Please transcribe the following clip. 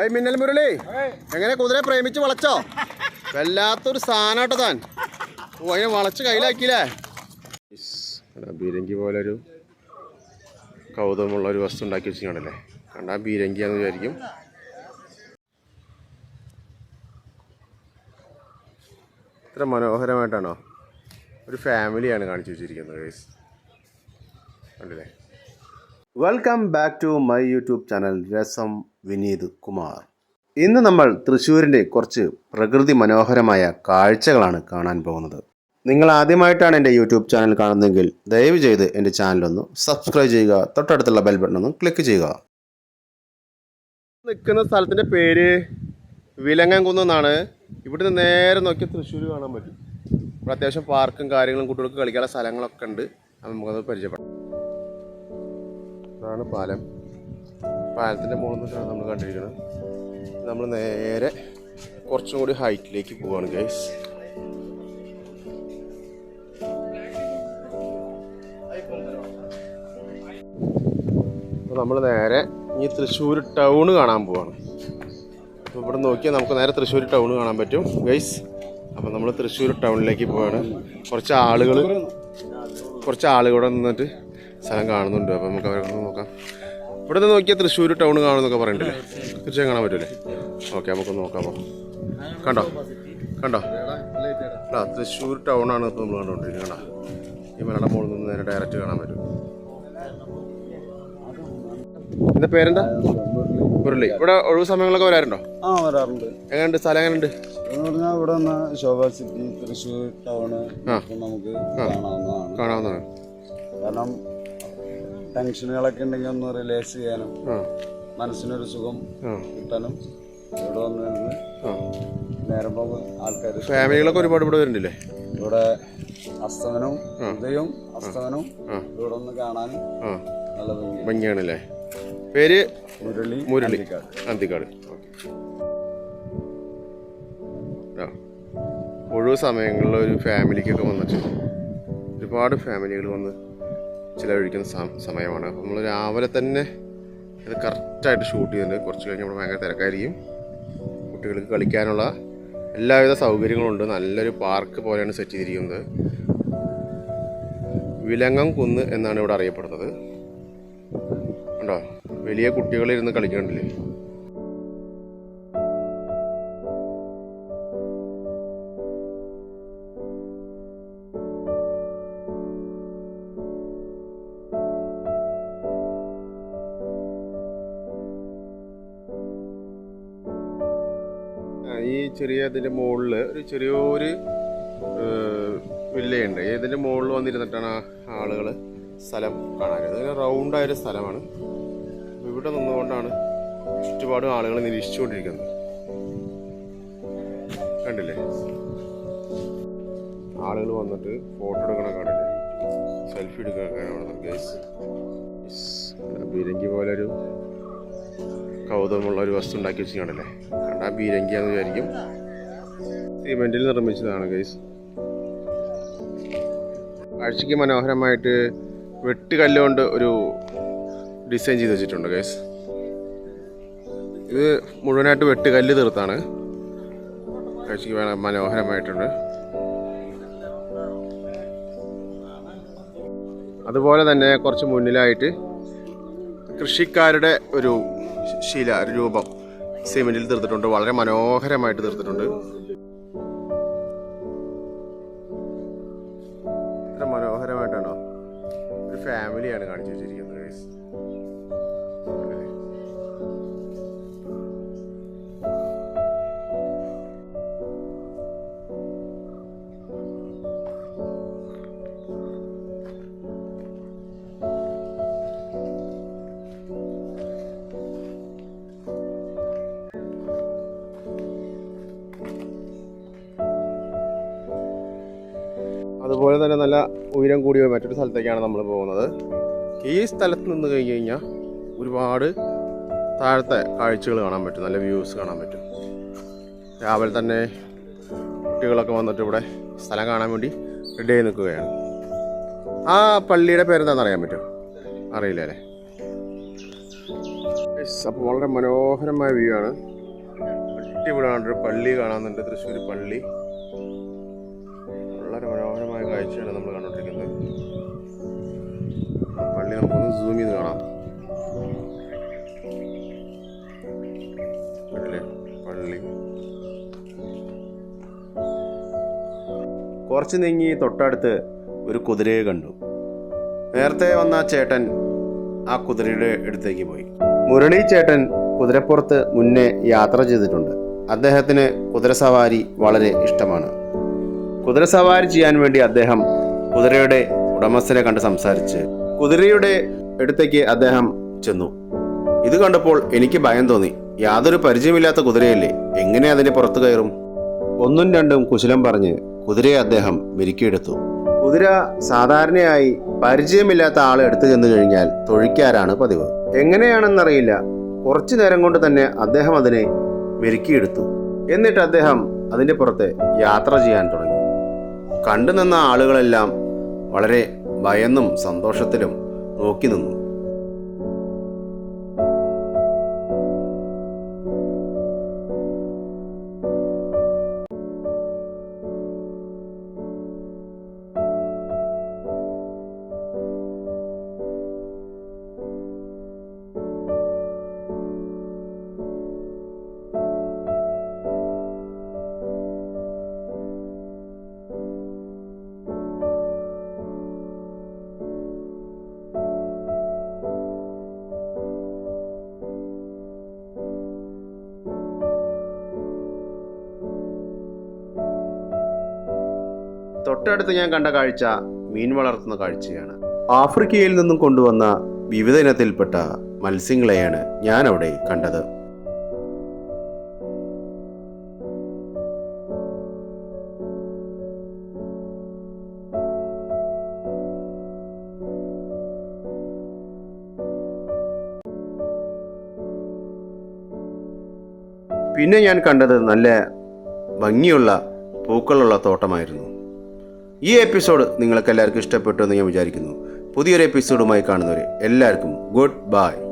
ഏയ് മിന്നൽ മുരളി എങ്ങനെ കുതിരയെ പ്രേമിച്ച് വളച്ചോ? വല്ലാത്തൊരു സാധനമാട്ടോ താൻ. ഓ അതിനെ വളച്ച് കയ്യിലാക്കിയില്ലേ? ബീരങ്കി പോലൊരു കൗതുകമുള്ള ഒരു വസ്തു ഉണ്ടാക്കി വെച്ചിട്ടുണ്ടല്ലേ കണ്ടാൽ ബീരങ്കിയാന്ന് വിചാരിക്കും. ഇത്ര മനോഹരമായിട്ടാണോ? ഒരു ഫാമിലിയാണ് കാണിച്ചു വെച്ചിരിക്കുന്നത് കണ്ടില്ലേ? Welcome back to my YouTube channel രസം വിനീത് കുമാർ ഇന്ന് നമ്മൾ തൃശ്ശൂരിന്റെ കുറച്ച് പ്രകൃതി മനോഹരമായ കാഴ്ചകളാണ് കാണാൻ പോകുന്നത്. നിങ്ങൾ ആദ്യമായിട്ടാണ് എന്റെ യൂട്യൂബ് ചാനൽ കാണുന്നതെങ്കിൽ ദയവ് ചെയ്ത് എന്റെ ചാനലൊന്ന് സബ്സ്ക്രൈബ് ചെയ്യുക തൊട്ടടുത്തുള്ള ബെൽ ബട്ടൺ ഒന്ന് ക്ലിക്ക് ചെയ്യുക. നിൽക്കുന്ന സ്ഥലത്തിന്റെ പേര് വിലങ്ങൻകുന്ന് എന്നാണ്. ഇവിടുന്ന് നേരെ നോക്കിയാൽ തൃശ്ശൂർ കാണാൻ പറ്റും. ഇവിടെ അത്യാവശ്യം പാർക്കും കാര്യങ്ങളും കുട്ടികൾക്ക് കളിക്കാനുള്ള സ്ഥലങ്ങളൊക്കെ ഉണ്ട്. നമുക്കത് പരിചയപ്പെടാം. ഇതാണ് പാലം. പാലത്തിന്റെ മുകളിൽ നമ്മൾ കണ്ടിരിക്കുന്നത്. നമ്മൾ നേരെ കുറച്ചും കൂടി ഹൈറ്റിലേക്ക് പോവാണ് ഗൈസ് നമ്മൾ നേരെ ഈ തൃശ്ശൂർ ടൗൺ കാണാൻ പോവാണ്. അപ്പോൾ ഇവിടെ നോക്കിയാൽ നമുക്ക് നേരെ തൃശ്ശൂർ ടൗൺ കാണാൻ പറ്റും ഗൈസ് അപ്പോൾ നമ്മൾ തൃശ്ശൂർ ടൗണിലേക്ക് പോവാണ്. കുറച്ച് ആളുകൾ കുറച്ച് ആളുകൾ നിന്നിട്ട് സ്ഥലം കാണുന്നുണ്ട്. അപ്പൊ നമുക്ക് അവരെ നോക്കാം. ഇവിടെ നിന്ന് നോക്കിയാൽ തൃശ്ശൂർ ടൗൺ കാണുമെന്നൊക്കെ പറയണ്ടല്ലേ? തീർച്ചയായും കാണാൻ പറ്റൂലേ? ഓക്കെ നമുക്ക് നോക്കാം കണ്ടോ? കണ്ടോ? ആ തൃശ്ശൂർ ടൗണാണ് ഇപ്പോൾ നമ്മൾ കണ്ടുകൊണ്ടിരിക്കുന്നത് കണ്ടോ? ഈ മലയുടെ മുകളിൽ നിന്ന് നേരെ ഡയറക്റ്റ് കാണാൻ പറ്റും. എന്റെ പേരെന്താ? മുരളി. ഇവിടെ ഒഴിവ് സമയങ്ങളൊക്കെ വരാറുണ്ടോ? ആ വരാറുണ്ട്. എങ്ങനെയുണ്ട്? സ്ഥലം എങ്ങനെയുണ്ട്? എന്ന് പറഞ്ഞാൽ ഇവിടെ ശോഭ സിറ്റി തൃശ്ശൂർ ടൗണ്. നമുക്ക് കാണാവുന്നതാണ്. കാണാവുന്നതാണ്. കാരണം ടെൻഷനുകളൊക്കെ ഉണ്ടെങ്കിൽ ഒന്ന് റിലാക്സ് ചെയ്യാനും മനസ്സിനൊരു സുഖം കിട്ടാനും ഇവിടെ വന്നിരുന്ന് നേരം പോകുമ്പോൾ ആൾക്കാർ ഫാമിലികളൊക്കെ ഒരുപാട് ഇവിടെ വരുന്നില്ലേ? ഇവിടെ അസ്തമനവും ഉദയവും അസ്തമനവും. ഇവിടെ ഒന്ന് കാണാനും നല്ല ഭംഗി ഭംഗിയാണല്ലേ? പേര്? മുരളി മുരളി. അന്തിക്കാട്. ഒഴിവ് സമയങ്ങളിൽ ഒരു ഫാമിലിക്കൊക്കെ വന്നിട്ട് ഒരുപാട് ഫാമിലികൾ വന്ന് ചിലവഴിക്കുന്ന സമയമാണ്. അപ്പോൾ നമ്മൾ രാവിലെ തന്നെ ഇത് കറക്റ്റായിട്ട് ഷൂട്ട് ചെയ്യുന്നുണ്ട് കുറച്ച് കഴിഞ്ഞ് നമ്മൾ ഭയങ്കര തിരക്കായിരിക്കും. കുട്ടികൾക്ക് കളിക്കാനുള്ള എല്ലാവിധ സൗകര്യങ്ങളുണ്ട് നല്ലൊരു പാർക്ക് പോലെയാണ് സെറ്റ് ചെയ്തിരിക്കുന്നത്. വിലങ്ങം കുന്ന് എന്നാണ് ഇവിടെ അറിയപ്പെടുന്നത്. ഉണ്ടോ വലിയ കുട്ടികളിരുന്ന് കളിക്കണ്ടില്ലേ ഈ ചെറിയ ഇതിന്റെ മുകളിൽ ഒരു ചെറിയൊരു വില്ലയുണ്ട്. ഇതിന്റെ മുകളിൽ വന്നിരുന്നിട്ടാണ് ആളുകൾ സ്ഥലം കാണാൻ അതിന് റൗണ്ടായൊരു സ്ഥലമാണ്. ഇവിടെ നിന്നുകൊണ്ടാണ് ചുറ്റുപാടും ആളുകൾ നിരീക്ഷിച്ചുകൊണ്ടിരിക്കുന്നത്. കണ്ടില്ലേ? ആളുകൾ വന്നിട്ട് ഫോട്ടോ എടുക്കണ കാണില്ലേ സെൽഫി എടുക്കണം ബീരങ്കി പോലെ ഒരു കൗതുകമുള്ള ഒരു വസ്തു ഉണ്ടാക്കി വെച്ചിട്ടുണ്ടല്ലേ കണ്ടാ ബീരങ്കിയാന്ന് വിചാരിക്കും. സിമെന്റിൽ നിർമ്മിച്ചതാണ് ഗൈസ് കാഴ്ചയ്ക്ക് മനോഹരമായിട്ട് വെട്ടുകല്ലുകൊണ്ട് ഒരു ഡിസൈൻ ചെയ്ത് വെച്ചിട്ടുണ്ട് ഗൈസ് ഇത് മുഴുവനായിട്ട് വെട്ടുകല്ല് തീർത്താണ്. കാഴ്ചയ്ക്ക് മനോഹരമായിട്ടുണ്ട്. അതുപോലെ തന്നെ കുറച്ച് മുന്നിലായിട്ട് കൃഷിക്കാരുടെ ഒരു ശില രൂപം. സിമെന്റിൽ തീർത്തിട്ടുണ്ട്. വളരെ മനോഹരമായിട്ട് തീർത്തിട്ടുണ്ട്. മനോഹരമായിട്ടാണോ? ഒരു ഫാമിലിയാണ് കാണിച്ചു തന്നെ നല്ല ഉയരം കൂടിയ മറ്റൊരു സ്ഥലത്തേക്കാണ് നമ്മൾ പോകുന്നത്. ഈ സ്ഥലത്ത് നിന്ന് കഴിഞ്ഞ് കഴിഞ്ഞാൽ ഒരുപാട് താഴത്തെ കാഴ്ചകൾ കാണാൻ പറ്റും. നല്ല വ്യൂസ് കാണാൻ പറ്റും. രാവിലെ തന്നെ കുട്ടികളൊക്കെ വന്നിട്ട് ഇവിടെ സ്ഥലം കാണാൻ വേണ്ടി റെഡി ആയി നിൽക്കുകയാണ്. ആ പള്ളിയുടെ പേരെന്താണെന്ന് അറിയാൻ പറ്റുമോ? അറിയില്ല അല്ലേ? അപ്പോൾ വളരെ മനോഹരമായ വ്യൂ ആണ്. അടിപൊളിയാണ് പള്ളി കാണാനുണ്ട് തൃശ്ശൂർ പള്ളി. കാഴ്ചയാണ് നമ്മൾ കണ്ടുകൊണ്ടിരിക്കുന്നത്. പള്ളി നമുക്കൊന്ന് സൂം ചെയ്ത് കാണാം? പള്ളി. കുറച്ച് നീങ്ങി തൊട്ടടുത്ത് ഒരു കുതിരയെ കണ്ടു. നേരത്തെ വന്ന ചേട്ടൻ ആ കുതിരയുടെ അടുത്തേക്ക് പോയി. മുരളി ചേട്ടൻ കുതിരപ്പുറത്ത് മുന്നേ യാത്ര ചെയ്തിട്ടുണ്ട്. അദ്ദേഹത്തിന് കുതിരസവാരി വളരെ ഇഷ്ടമാണ്. കുതിരസവാരി ചെയ്യാൻ വേണ്ടി അദ്ദേഹം കുതിരയുടെ ഉടമസ്ഥനെ കണ്ട് സംസാരിച്ച് കുതിരയുടെ അടുത്തേക്ക് അദ്ദേഹം ചെന്നു. ഇത് കണ്ടപ്പോൾ എനിക്ക് ഭയം തോന്നി. യാതൊരു പരിചയമില്ലാത്ത കുതിരയല്ലേ? എങ്ങനെ അതിന്റെ പുറത്തു കയറും? ഒന്നും രണ്ടും കുശലം പറഞ്ഞ് കുതിരയെ അദ്ദേഹം മെരുക്കിയെടുത്തു. കുതിര സാധാരണയായി പരിചയമില്ലാത്ത ആളെ എടുത്തു ചെന്നു കഴിഞ്ഞാൽ തൊഴിക്കാരാണ് പതിവ്. എങ്ങനെയാണെന്നറിയില്ല. കുറച്ചു നേരം കൊണ്ട് തന്നെ അദ്ദേഹം അതിനെ മെരുക്കിയെടുത്തു. എന്നിട്ട് അദ്ദേഹം അതിന്റെ പുറത്ത് യാത്ര ചെയ്യാൻ തുടങ്ങി. കണ്ടു നിന്ന ആളുകളെല്ലാം വളരെ ഭയന്നും സന്തോഷത്തിലും നോക്കി നിന്നു. തൊട്ടടുത്ത് ഞാൻ കണ്ട കാഴ്ച മീൻ വളർത്തുന്ന കാഴ്ചയാണ്. ആഫ്രിക്കയിൽ നിന്നും കൊണ്ടുവന്ന വിവിധ ഇനത്തിൽപ്പെട്ട മത്സ്യങ്ങളെയാണ് ഞാൻ അവിടെ കണ്ടത്. പിന്നെ ഞാൻ കണ്ടത് നല്ല ഭംഗിയുള്ള പൂക്കളുള്ള തോട്ടമായിരുന്നു. ഈ എപ്പിസോഡ് നിങ്ങൾക്ക് എല്ലാവർക്കും ഇഷ്ടപ്പെട്ടു എന്ന് ഞാൻ വിചാരിക്കുന്നു. പുതിയൊരു എപ്പിസോഡുമായി കാണുന്നവരെ എല്ലാവർക്കും ഗുഡ് ബൈ.